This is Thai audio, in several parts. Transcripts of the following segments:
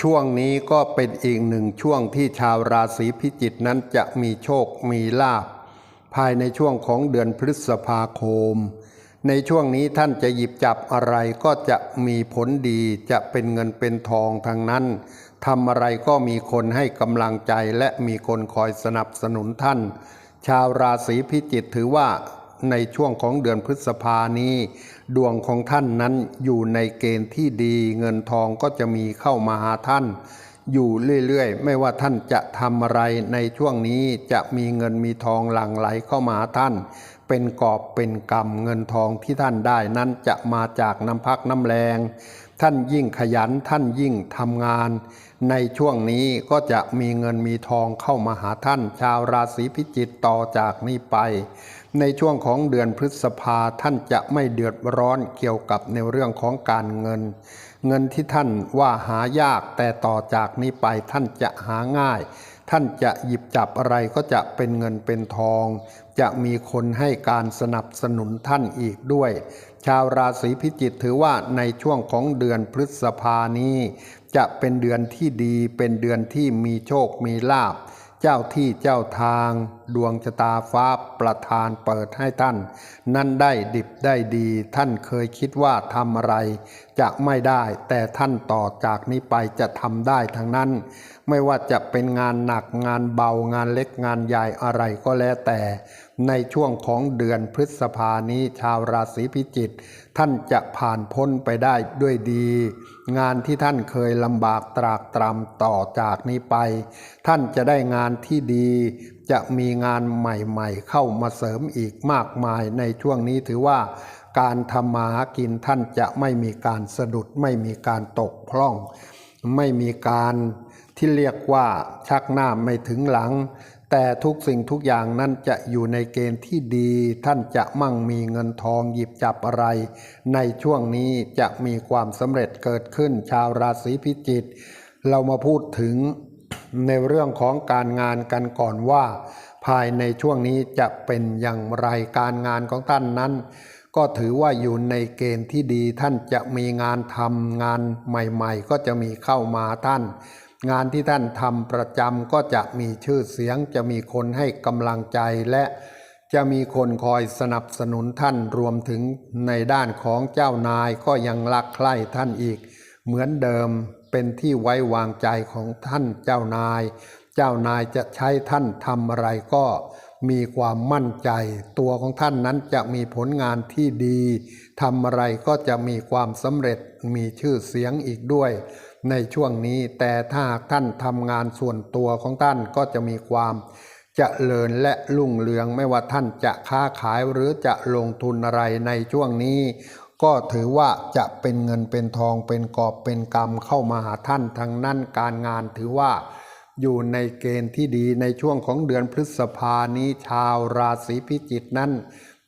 ช่วงนี้ก็เป็นอีกหนึ่งช่วงที่ชาวราศีพิจิกนั้นจะมีโชคมีลาภภายในช่วงของเดือนพฤษภาคม ในช่วงนี้ท่านจะหยิบจับอะไรก็จะมีผลดีจะเป็นเงินเป็นทองทางนั้นทำอะไรก็มีคนให้กำลังใจและมีคนคอยสนับสนุนท่าน ชาวราศีพิจิกถือว่า ในช่วงของเดือนพฤษภานี้ ดวงของท่านนั้นอยู่ในเกณฑ์ที่ดี เงินทองก็จะมีเข้ามาหาท่าน อยู่เรื่อยๆ ไม่ว่าท่านจะทำอะไรในช่วงนี้จะมีเงินมีทองหลั่งไหลเข้ามาหาท่าน เป็นกอบเป็นกำเงินทองที่ท่านได้นั้นจะมาจากน้ำพักน้ำแรงท่านยิ่งขยันท่านยิ่งทำงาน ในช่วงนี้ก็จะมีเงินมีทองเข้ามาหาท่าน ชาวราศีพิจิกต่อจากนี้ไป ในช่วงของเดือนพฤษภาท่านจะไม่เดือดร้อนเกี่ยวกับในเรื่องของการเงิน เงินที่ท่านว่าหายากแต่ต่อจากนี้ไปท่านจะหาง่าย ท่านจะหยิบจับอะไรก็จะเป็นเงินเป็นทอง จะมีคนให้การสนับสนุนท่านอีกด้วย ชาวราศีพิจิกถือว่าในช่วงของเดือนพฤษภานี้ จะเป็นเดือนที่ดีเป็นเดือนที่มีโชคมีลาภ เจ้าที่เจ้าทาง ดวงชะตาฟ้าประทานเปิดให้ท่าน นั่นได้ดิบได้ดี ท่านเคยคิดว่าทำอะไร จะไม่ได้ แต่ท่านต่อจากนี้ไปจะทำได้ทั้งนั้น ไม่ว่าจะเป็นงานหนักงานเบางานเล็กงานใหญ่อะไรก็แล้วแต่ ในช่วงของเดือนพฤษภานี้ชาวราศีพิจิกท่านจะผ่านพ้นไปได้ด้วยดี งานที่ท่านเคยลำบากตรากตรำต่อจากนี้ไป ท่านจะได้งานที่ดี จะมีงานใหม่ๆ เข้ามาเสริมอีกมากมายในช่วงนี้ถือว่า การทำมาหากินท่านจะไม่มีการสะดุดไม่มีการตกพร่อง ไม่มีการที่เรียกว่าชักหน้าไม่ถึงหลัง แต่ทุกสิ่งทุกอย่างนั้นจะอยู่ในเกณฑ์ที่ดี ท่านจะมั่งมีเงินทองหยิบจับอะไร ในช่วงนี้จะมีความสำเร็จเกิดขึ้นชาวราศีพิจิกเรามาพูดถึงในเรื่องของการงานกันก่อนว่า ภายในช่วงนี้จะเป็นอย่างไรการงานของท่านนั้น ก็ถือว่าอยู่ในเกณฑ์ที่ดีท่านจะมีงานทำงานใหม่ ๆ ก็จะมีเข้ามาท่าน งานที่ท่านทำประจำก็จะมีชื่อเสียง จะมีคนให้กำลังใจและจะมีคนคอยสนับสนุนท่านรวมถึงในด้านของเจ้านายก็ยังรักใคร่ท่านอีก เหมือนเดิมเป็นที่ไว้วางใจของท่านเจ้านาย เจ้านายจะใช้ท่านทำอะไรก็มีความมั่นใจ ตัวของท่านนั้นจะมีผลงานที่ดีทำอะไรก็จะมีความสำเร็จมีชื่อเสียงอีกด้วย ในช่วงนี้ แต่ถ้าหากท่านทำงานส่วนตัวของท่านก็จะมีความเจริญและรุ่งเรืองไม่ว่าท่านจะค้าขายหรือจะลงทุนอะไรในช่วงนี้ ก็ถือว่าจะเป็นเงินเป็นทองเป็นกอบเป็นกำเข้ามาหาท่านทั้งนั้นการงานถือว่าอยู่ในเกณฑ์ที่ดีในช่วงของเดือนพฤษภานี้ชาวราศีพิจิกนั้น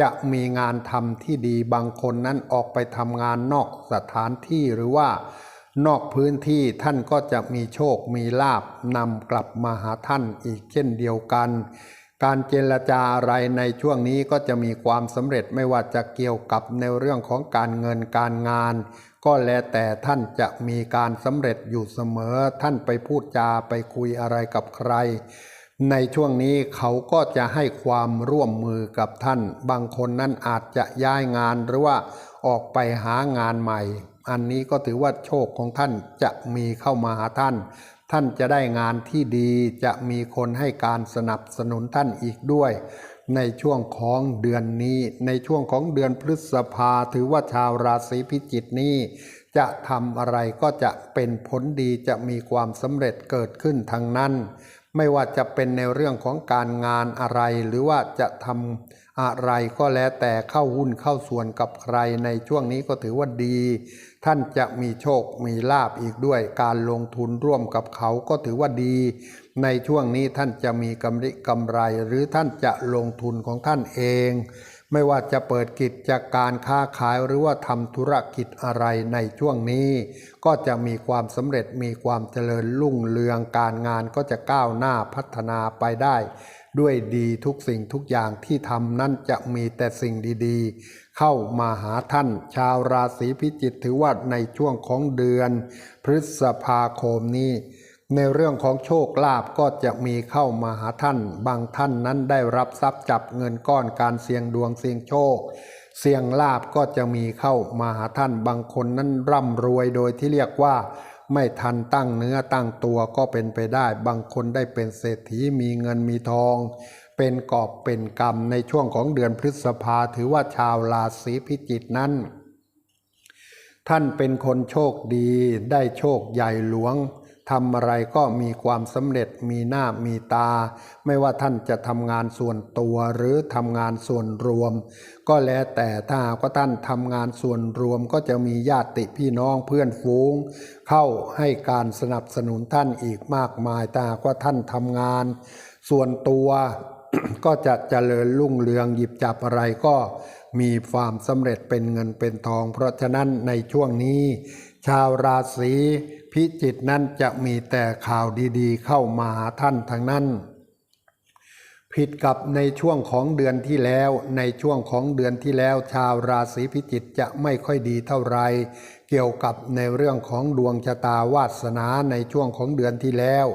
จะมีงานทำที่ดีบางคนนั้นออกไปทำงานนอกสถานที่หรือว่า นอกพื้นที่ท่านก็จะมีโชคมีลาบนำกลับมาหาท่านอีกเช่นเดียวกัน การเจรจาอะไรในช่วงนี้ก็จะมีความสำเร็จไม่ว่าจะเกี่ยวกับในเรื่องของการเงินการงาน ก็แล้วแต่ท่านจะมีการสำเร็จอยู่เสมอ ท่านไปพูดจาไปคุยอะไรกับใคร ในช่วงนี้เขาก็จะให้ความร่วมมือกับท่าน บางคนนั้นอาจจะย้ายงานหรือว่าออกไปหางานใหม่ อันนี้ก็ถือว่าโชคของท่านจะมีเข้ามาหาท่าน ท่านจะได้งานที่ดีจะมีคนให้การสนับสนุนท่านอีกด้วย ในช่วงของเดือนนี้ ในช่วงของเดือนพฤษภาถือว่าชาวราศีพิจิกนี้จะทำอะไรก็จะเป็นผลดีจะมีความสำเร็จเกิดขึ้นทางนั้น ไม่ว่าจะเป็นในเรื่องของการงานอะไรหรือว่าจะทำ อะไรก็แล้วแต่เข้าหุ้นเข้าส่วนกับใครในช่วงนี้ก็ถือว่าดี ท่านจะมีโชคมีลาบอีกด้วย การลงทุนร่วมกับเขาก็ถือว่าดี ในช่วงนี้ท่านจะมีกำไรกำไร หรือท่านจะลงทุนของท่านเอง ไม่ว่าจะเปิดกิจการค้าขายหรือว่าทำธุรกิจอะไรในช่วงนี้ ก็จะมีความสำเร็จมีความเจริญรุ่งเรืองการงานก็จะก้าวหน้าพัฒนาไปได้ ด้วยดีทุกสิ่งทุกอย่างที่ทำนั่นจะมีแต่สิ่งดีๆ เข้ามาหาท่าน ชาวราศีพิจิกถือว่าในช่วงของเดือน พฤษภาคมนี้ในเรื่องของโชคลาภก็จะมีเข้ามาหาท่าน บางท่านนั้นได้รับทรัพย์จับเงินก้อนการเสี่ยงดวงเสี่ยงโชค เสี่ยงลาบก็จะมีเข้ามาหาท่าน บางคนนั้นร่ำรวยโดยที่เรียกว่า ไม่ทันตั้งเนื้อตั้งตัวก็เป็นไปได้ บางคนได้เป็นเศรษฐีมีเงินมีทอง เป็นกอบเป็นกรรมในช่วงของเดือนพฤษภาถือว่าชาวราศีพิจิกนั้น ท่านเป็นคนโชคดีได้โชคใหญ่หลวง ทำอะไรก็มีความสำเร็จมีหน้ามีตา ไม่ว่าท่านจะทำงานส่วนตัวหรือทำงานส่วนรวม ก็แล้วแต่ถ้าหากว่าท่านทำงานส่วนรวมก็จะมีญาติพี่น้องเพื่อนฝูง เข้าให้การสนับสนุนท่านอีกมากมายแต่หากว่าท่านทำงาน ส่วนตัวก็จะเจริญรุ่งเรืองหยิบจับอะไรก็มีความสำเร็จเป็นเงินเป็นทอง เพราะฉะนั้นในช่วงนี้ ชาวราศี พิจิกนั้นจะมีแต่ข่าวดีๆ เข้ามาหาท่านทั้งนั้น ผิดกับในช่วงของเดือนที่แล้ว ในช่วงของเดือนที่แล้ว ชาวราศีพิจิกจะไม่ค่อยดีเท่าไร เกี่ยวกับในเรื่องของดวงชะตาวาสนาในช่วงของเดือนที่แล้ว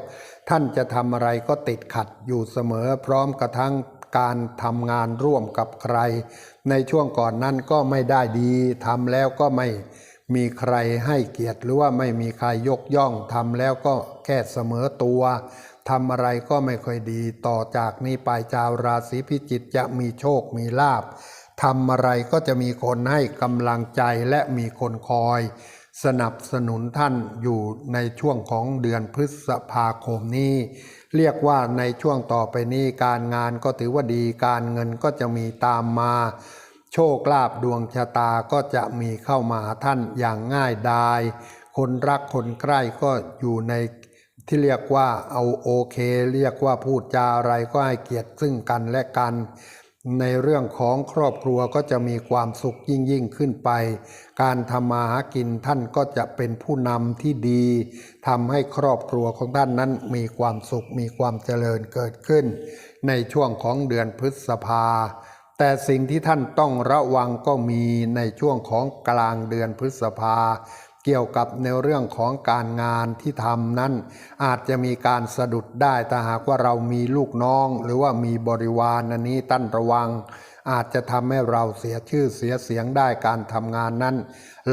ท่านจะทำอะไรก็ติดขัดอยู่เสมอพร้อมกระทั่งการทำงานร่วมกับใคร ในช่วงก่อนนั้นก็ไม่ได้ดีทำแล้วก็ไม่ มีใครให้เกียรติหรือว่าไม่มีใครยกย่องทำแล้วก็แค่เสมอตัวทำอะไรก็ไม่ค่อยดีต่อจากนี้ไปชาวราศีพิจิกจะมีโชคมีลาภทำอะไรก็จะมีคนให้กำลังใจและมีคนคอย สนับสนุนท่านอยู่ในช่วงของเดือนพฤษภาคมนี้ เรียกว่าในช่วงต่อไปนี้การงานก็ถือว่าดีการเงินก็จะมีตามมา โชคลาภดวงชะตาก็จะมีเข้ามาท่านอย่างง่ายดาย คนรักคนใกล้ก็อยู่ในที่เรียกว่าเอาโอเค เรียกว่าพูดจาอะไรก็ให้เกียรติซึ่งกันและกัน ในเรื่องของครอบครัวก็จะมีความสุขยิ่งยิ่งขึ้นไป การทำมาหากินท่านก็จะเป็นผู้นำที่ดีทำให้ครอบครัวของท่านนั้นมีความสุขมีความเจริญเกิดขึ้น ในช่วงของเดือนพฤษภา แต่สิ่งที่ท่านต้องระวังก็มีในช่วงของกลางเดือนพฤษภา เกี่ยวกับในเรื่องของการงานที่ทำนั้น อาจจะมีการสะดุดได้แต่หากว่าเรามีลูกน้อง หรือว่ามีบริวารนนี้ตั้นระวัง อาจจะทำให้เราเสียชื่อเสียเสียงได้การทำงานนั้น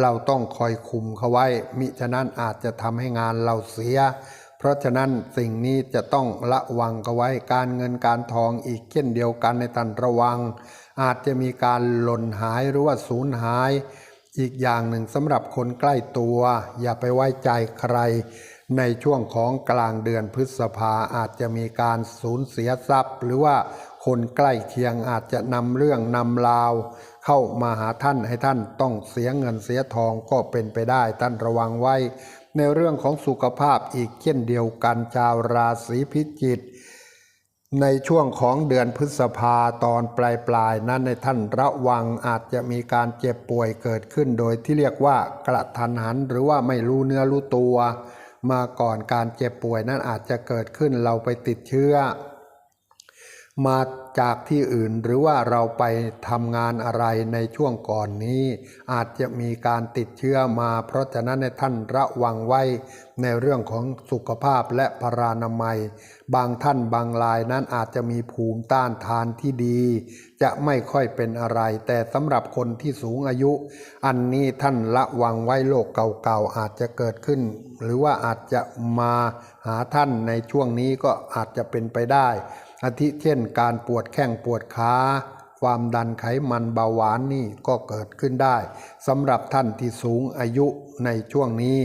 เราต้องคอยคุมเขาไว้ มิฉะนั้นอาจจะทำให้งานเราเสีย เพราะฉะนั้นสิ่งนี้จะต้องระวังกันไว้การเงินการทองอีกเช่นเดียวกันในตันระวัง อาจจะมีการหล่นหายหรือว่าสูญหาย อีกอย่างหนึ่งสำหรับคนใกล้ตัว อย่าไปไว้ใจใคร ในช่วงของกลางเดือนพฤษภาอาจจะมีการสูญเสียทรัพย์ หรือว่าคนใกล้เคียงอาจจะนำเรื่องนำราว เข้ามาหาท่านให้ท่านต้องเสียเงินเสียทองก็เป็นไปได้ท่านระวังไว้ ในเรื่องของสุขภาพอีกเช่นเดียวกันชาวราศีพิจิกในช่วงของเดือนพฤษภาตอนปลายปลายๆนั้นในท่านระวังอาจจะมีการเจ็บป่วยเกิดขึ้นโดยที่เรียกว่ากระทันหัน หรือว่าไม่รู้เนื้อรู้ตัว มาก่อนการเจ็บป่วยนั้นอาจจะเกิดขึ้นเราไปติดเชื้อ มาจากที่อื่นหรือว่าเราไปทำงานอะไรในช่วงก่อนนี้ อาจจะมีการติดเชื้อมา เพราะฉะนั้นในท่านระวังไว้ในเรื่องของสุขภาพและพรานามัย บางท่านบางรายนั้นอาจจะมีภูมิต้านทานที่ดี จะไม่ค่อยเป็นอะไร แต่สำหรับคนที่สูงอายุ อันนี้ท่านระวังไว้โรคเก่าๆอาจจะเกิดขึ้น หรือว่าอาจจะมาหาท่านในช่วงนี้ก็อาจจะเป็นไปได้ อาทิเช่นการปวดแข้งปวดขาความดันไขมันเบาหวานนี่ก็เกิดขึ้นได้สำหรับท่านที่สูงอายุในช่วงนี้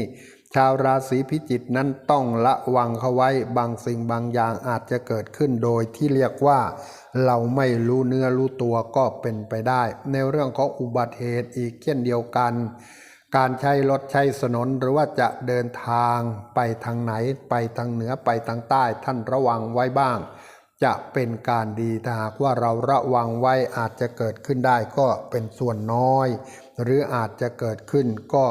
ชาวราศีพิจิกนั้นต้องระวังเขาไว้บางสิ่งบางอย่างอาจจะเกิดขึ้นโดยที่เรียกว่า เราไม่รู้เนื้อรู้ตัวก็เป็นไปได้ ในเรื่องของอุบัติเหตุอีกเช่นเดียวกัน การใช้รถใช้ถนนหรือว่าจะเดินทางไปทางไหน ไปทางเหนือไปทางใต้ท่านระวังไว้บ้าง จะเป็นการดีถ้าหากว่าเราระวังไว้อาจจะเกิดขึ้นได้ก็เป็นส่วนน้อย หรืออาจจะเกิดขึ้นก็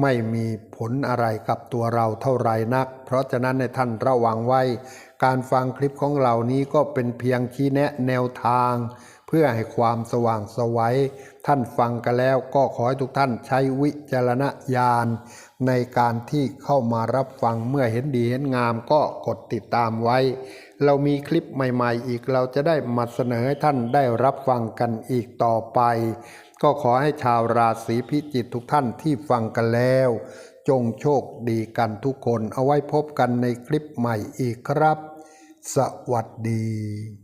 ไม่มีผลอะไรกับตัวเราเท่าไรนัก เพราะฉะนั้นในท่านระวังไว้ การฟังคลิปของเรานี้ก็เป็นเพียงชี้แนะแนวทาง เพื่อให้ความสว่างสวัยท่านฟังกันแล้วก็ขอให้ทุกท่านใช้วิจารณญาณ ในการที่เข้ามารับฟังเมื่อเห็นดีเห็นงามก็กดติดตามไว้ เรามีคลิปใหม่ๆ อีกเราจะได้มาเสนอให้ท่านได้รับฟังกันอีกต่อไป ก็ขอให้ชาวราศีพิจิกทุกท่านที่ฟังกันแล้ว จงโชคดีกันทุกคนเอาไว้พบกันในคลิปใหม่อีกครับ สวัสดี